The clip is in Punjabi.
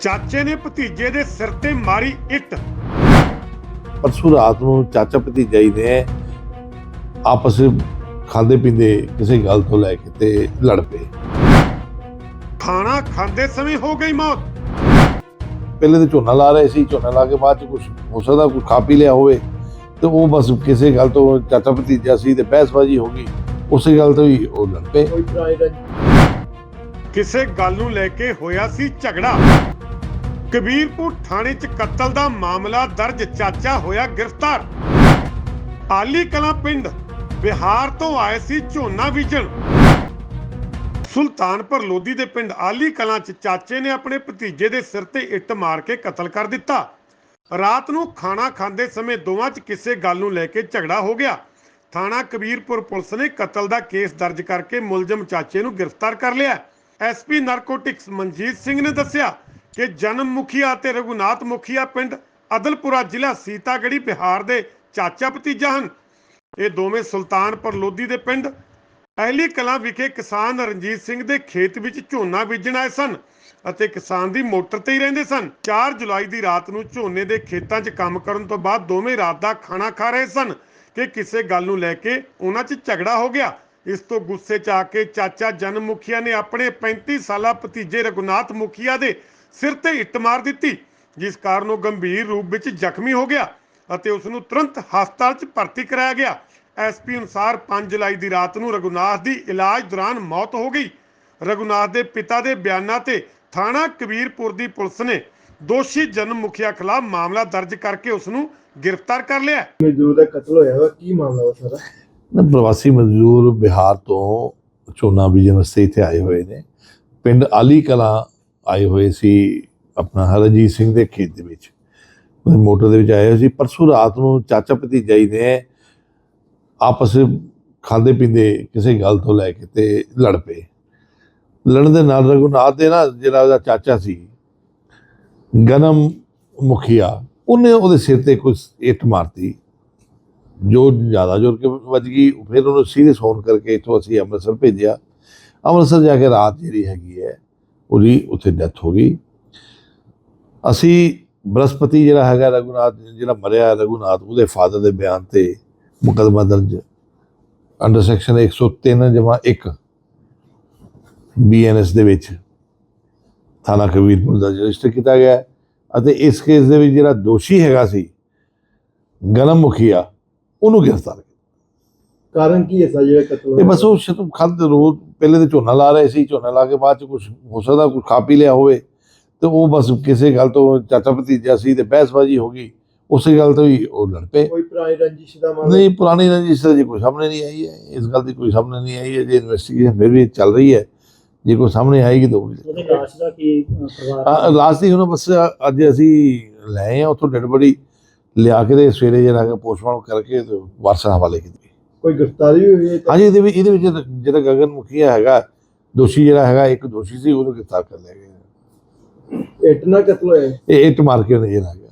ਚਾਚੇ ਨੇ ਭਤੀਜੇ ਦੇ ਸਿਰ ਤੇ ਮਾਰੀ ਇੱਟ। ਪਰਸੋਂ ਰਾਤ ਨੂੰ ਚਾਚਾ ਭਤੀਜਾ ਹੀ ਨੇ। ਆਪਸ ਵਿੱਚ ਖਾਂਦੇ ਪੀਂਦੇ ਕਿਸੇ ਗੱਲ ਤੋਂ ਲੈ ਕੇ ਤੇ ਲੜ ਪਏ। ਖਾਣਾ ਖਾਂਦੇ ਸਮੇਂ ਹੋ ਗਈ ਮੌਤ। ਪਹਿਲੇ ਤੇ ਝੋਨਾ ਲਾ ਰਹੇ ਸੀ ਝੋਨਾ ਲਾ ਕੇ ਬਾਅਦ ਚ ਕੁਝ ਹੋ ਸਕਦਾ ਕੁਝ ਖਾ ਪੀ ਲਿਆ ਹੋਵੇ। ਤੇ ਉਹ ਬਸ ਕਿਸੇ ਗੱਲ ਤੋਂ ਚਾਚਾ ਭਤੀਜਾ ਸੀ ਤੇ ਬਹਿਸਬਾਜ਼ੀ ਹੋ ਗਈ। ਉਸੇ ਗੱਲ ਤੋਂ ਹੀ ਉਹ ਲੜ ਪਏ। ਕਿਸੇ ਗੱਲ ਨੂੰ ਲੈ ਕੇ ਹੋਇਆ ਸੀ ਝਗੜਾ। ਕਬੀਰਪੁਰ ਥਾਣੇ 'ਚ ਕਤਲ ਦਾ ਮਾਮਲਾ ਦਰਜ, ਚਾਚਾ ਹੋਇਆ ਗ੍ਰਿਫਤਾਰ। ਆਲੀ ਕਲਾਂ ਪਿੰਡ ਬਿਹਾਰ ਤੋਂ ਆਏ ਸੀ ਝੋਨਾ ਬੀਜਣ। ਸੁਲਤਾਨਪੁਰ ਲੋਧੀ ਦੇ ਪਿੰਡ ਆਲੀ ਕਲਾਂ 'ਚ ਚਾਚੇ ਨੇ ਆਪਣੇ ਭਤੀਜੇ ਦੇ ਸਿਰ ਤੇ ਇੱਟ ਮਾਰ ਕੇ ਕਤਲ ਕਰ ਦਿੱਤਾ। ਰਾਤ ਨੂੰ ਖਾਣਾ ਖਾਂਦੇ ਸਮੇਂ ਦੋਵਾਂ 'ਚ ਕਿਸੇ ਗੱਲ ਨੂੰ ਲੈ ਕੇ ਝਗੜਾ ਹੋ ਗਿਆ। ਥਾਣਾ ਕਬੀਰਪੁਰ ਪੁਲਿਸ ਨੇ ਕਤਲ ਦਾ ਕੇਸ ਦਰਜ ਕਰਕੇ ਮੁਲਜ਼ਮ ਚਾਚੇ ਨੂੰ ਗ੍ਰਿਫਤਾਰ ਕਰ ਲਿਆ। ਐਸਪੀ ਨਾਰਕੋਟਿਕਸ ਮਨਜੀਤ ਸਿੰਘ ਨੇ ਦੱਸਿਆ ਕਿ ਜਨਮ ਮੁਖੀਆ ਤੇ ਰਘੁਨਾਥ ਮੁਖੀਆ ਪਿੰਡ ਅਦਲਪੁਰਾ ਜ਼ਿਲ੍ਹਾ ਸੀਤਾਗੜੀ ਬਿਹਾਰ ਦੇ ਚਾਚਾ ਭਤੀਜਾ ਹਨ। ਇਹ ਦੋਵੇਂ ਸੁਲਤਾਨਪੁਰ ਲੋਧੀ ਦੇ ਪਿੰਡ ਅਹਿਲੀ ਕਲਾਂ ਵਿਖੇ ਕਿਸਾਨ ਰਣਜੀਤ ਸਿੰਘ ਦੇ ਖੇਤ ਵਿੱਚ ਝੋਨਾ ਬੀਜਣ ਆਏ ਸਨ ਅਤੇ ਕਿਸਾਨ ਦੀ ਮੋਟਰ ਤੇ ਹੀ ਰਹਿੰਦੇ ਸਨ। 4 ਜੁਲਾਈ ਦੀ ਰਾਤ ਨੂੰ ਝੋਨੇ ਦੇ ਖੇਤਾਂ 'ਚ ਕੰਮ ਕਰਨ ਤੋਂ ਬਾਅਦ ਦੋਵੇਂ ਰਾਤ ਦਾ ਖਾਣਾ ਖਾ ਰਹੇ ਸਨ ਕਿ ਕਿਸੇ ਗੱਲ ਨੂੰ ਲੈ ਕੇ ਉਹਨਾਂ 'ਚ ਝਗੜਾ ਹੋ ਗਿਆ। ਇਸ ਤੋਂ ਗੁੱਸੇ 'ਚ ਆ ਕੇ ਚਾਚਾ ਜਨਮ ਮੁਖੀਆ ਨੇ ਆਪਣੇ 35 ਸਾਲਾ ਭਤੀਜੇ ਰਘੁਨਾਥ ਮੁਖੀਆ ਦੇ ਸਿਰ ਤੇ ਇੱਟ ਮਾਰ ਦਿੱਤੀ, ਜਿਸ ਕਾਰਨ ਉਹ ਗੰਭੀਰ ਰੂਪ ਵਿੱਚ ਜ਼ਖਮੀ ਹੋ ਗਿਆ ਅਤੇ ਉਸ ਨੂੰ ਤੁਰੰਤ ਹਸਪਤਾਲ 'ਚ ਭਰਤੀ ਕਰਾਇਆ ਗਿਆ। ਐਸਪੀ ਅਨੁਸਾਰ 5 ਜੁਲਾਈ ਦੀ ਰਾਤ ਨੂੰ ਰਘੁਨਾਥ ਦੀ ਇਲਾਜ ਦੌਰਾਨ ਮੌਤ ਹੋ ਗਈ। ਰਘੁਨਾਥ ਦੇ ਪਿਤਾ ਦੇ ਬਿਆਨਾਂ ਤੇ ਥਾਣਾ ਕਬੀਰਪੁਰ ਦੀ ਪੁਲਿਸ ਨੇ ਦੋਸ਼ੀ ਜਨਮ ਮੁਖੀਆ ਖਿਲਾਫ ਮਾਮਲਾ ਦਰਜ ਕਰਕੇ ਉਸ ਨੂੰ ਗ੍ਰਿਫਤਾਰ ਕਰ ਲਿਆ। ਮਜ਼ਦੂਰ ਦਾ ਕਤਲ ਹੋਇਆ ਵਾ, ਕੀ ਮਾਮਲਾ ਵਾ ਸਾਰਾ? ਨਾ ਪ੍ਰਵਾਸੀ ਮਜ਼ਦੂਰ ਬਿਹਾਰ ਤੋਂ ਝੋਨਾ ਬੀਜਣ ਵਾਸਤੇ ਇੱਥੇ ਆਏ ਹੋਏ ਨੇ। ਪਿੰਡ ਆਲੀ ਕਲਾਂ ਆਏ ਹੋਏ ਸੀ ਆਪਣਾ ਹਰਜੀਤ ਸਿੰਘ ਦੇ ਖੇਤ ਦੇ ਵਿੱਚ। ਉਹ ਮੋਟਰ ਦੇ ਵਿੱਚ ਆਏ ਹੋਏ ਸੀ। ਪਰਸੋਂ ਰਾਤ ਨੂੰ ਚਾਚਾ ਭਤੀਜਾ ਹੀ ਨੇ ਆਪਸ ਖਾਂਦੇ ਪੀਂਦੇ ਕਿਸੇ ਗੱਲ ਤੋਂ ਲੈ ਕੇ ਤੇ ਲੜ ਪਏ। ਲੜਨ ਦੇ ਨਾਲ ਰਘੁਨਾਥ ਦੇ ਨਾ ਜਿਹੜਾ ਉਹਦਾ ਚਾਚਾ ਸੀ, ਗਨਮ ਮੁਖੀਆ, ਉਹਨੇ ਉਹਦੇ ਸਿਰ ਤੇ ਕੁਝ ਇੱਟ ਮਾਰਤੀ। ਜੋ ਜ਼ਿਆਦਾ, ਜ਼ੋਰ ਕੇ ਵੱਜ ਗਈ, ਫਿਰ ਉਹਨੂੰ ਸੀਰੀਅਸ ਹੋਣ ਕਰਕੇ ਇੱਥੋਂ ਅਸੀਂ ਅੰਮ੍ਰਿਤਸਰ ਭੇਜਿਆ। ਅੰਮ੍ਰਿਤਸਰ ਜਾ ਕੇ ਰਾਤ ਜਿਹੜੀ ਹੈਗੀ ਹੈ, ਉਹਦੀ ਉੱਥੇ ਡੈਥ ਹੋ ਗਈ। ਅਸੀਂ ਬ੍ਰਹਸਪਤੀ ਜਿਹੜਾ ਹੈਗਾ, ਰਘੁਨਾਥ ਜਿਹੜਾ ਮਰਿਆ ਰਘੁਨਾਥ, ਉਹਦੇ ਫਾਦਰ ਦੇ ਬਿਆਨ ਤੇ ਮੁਕੱਦਮਾ ਦਰਜ। ਅੰਡਰ ਸੈਕਸ਼ਨ 103 ਜਮਾ 1 ਬੀਐਨਐਸ ਦੇ ਵਿੱਚ ਥਾਣਾ ਕਬੀਰਪੁਰ ਦਾ ਰਜਿਸਟਰ ਕੀਤਾ ਗਿਆ ਅਤੇ ਇਸ ਕੇਸ ਦੇ ਵਿੱਚ ਜਿਹੜਾ ਦੋਸ਼ੀ ਹੈਗਾ ਸੀ ਗਨਮ ਮੁਖੀਆ ਉਹਨੂੰ ਗ੍ਰਿਫਤਾਰ ਕੀਤਾ। ਕਾਰਨ ਕੀ ਹੈ ਸਾ ਜਿਹੜਾ ਕਤਲ ਇਹ ਬਸ ਉਹ ਸ਼ਤੂ ਖੰਦ ਰੋਜ਼ ਪਹਿਲੇ ਤੇ ਝੋਨਾ ਲਾ ਰਹੇ ਸੀ ਝੋਨਾ ਲਾ ਕੇ ਬਾਅਦ ਚ ਕੁਝ ਹੋ ਸਕਦਾ ਕੁਝ ਖਾ ਪੀ ਲਿਆ ਹੋਵੇ। ਤੇ ਉਹ ਬਸ ਕਿਸੇ ਗੱਲ ਤੋਂ ਚਾਚਾ ਭਤੀਜਾ ਸੀ ਤੇ ਬਹਿਸਬਾਜ਼ੀ ਹੋ ਗਈ। ਉਸੇ ਗੱਲ ਤੋਂ ਹੀ ਉਹ ਲੜ ਪਏ। ਕੋਈ ਪੁਰਾਣੀ ਰੰਜਿਸ਼ ਦਾ ਮਾਮਲਾ? ਨਹੀਂ ਪੁਰਾਣੀ ਰੰਜਿਸ਼ ਤਾਂ ਜੀ ਕੋਈ ਸਾਹਮਣੇ ਨਹੀਂ ਆਈ ਹੈ। ਇਸ ਗੱਲ ਦੀ ਕੋਈ ਸਾਹਮਣੇ ਨਹੀਂ ਆਈ ਹੈ। ਜੇ ਇਨਵੈਸਟੀਗੇਸ਼ਨ ਫਿਰ ਵੀ ਚੱਲ ਰਹੀ ਹੈ। ਜੇ ਕੋਈ ਸਾਹਮਣੇ ਆਏਗੀ ਤਾਂ ਉਹਦੀ ਲਾਸ਼ ਦਾ ਕੀ ਪਰਿਵਾਰ ਲਾਸਟ ਹੀ ਹੁਣ ਬਸ ਅੱਜ ਅਸੀਂ ਲਏ ਆ ਉੱਥੋਂ ਡੈਡ ਬੜੀ ਲਿਆ ਕੇ ਤੇ ਸਵੇਰੇ ਜਿਹੜਾ ਪੋਸਟਮਾਰਟਮ ਕਰਕੇ ਤੇ ਵਾਰਸਾਂ ਹਵਾਲੇ ਕੀਤੀ। ਕੋਈ ਗ੍ਰਿਫਤਾਰੀ ਹੋਈ ਹੈ ਹਾਂਜੀ ਇਹਦੇ ਵਿੱਚ ਇਹਦੇ ਵਿੱਚ ਜਿਹੜਾ ਗਗਨ ਮੁਖੀਆ ਹੈਗਾ ਦੋਸ਼ੀ ਜਿਹੜਾ ਹੈਗਾ ਇੱਕ ਦੋਸ਼ੀ ਸੀ ਉਹਨੂੰ ਗ੍ਰਿਫਤਾਰ ਕਰ ਲਿਆ ਗਿਆ। ਇੱਟ ਨਾਲ ਕਤਲ ਹੋਇਆ। ਇਹ ਇੱਟ ਮਾਰ ਕੇ ਆ ਗਿਆ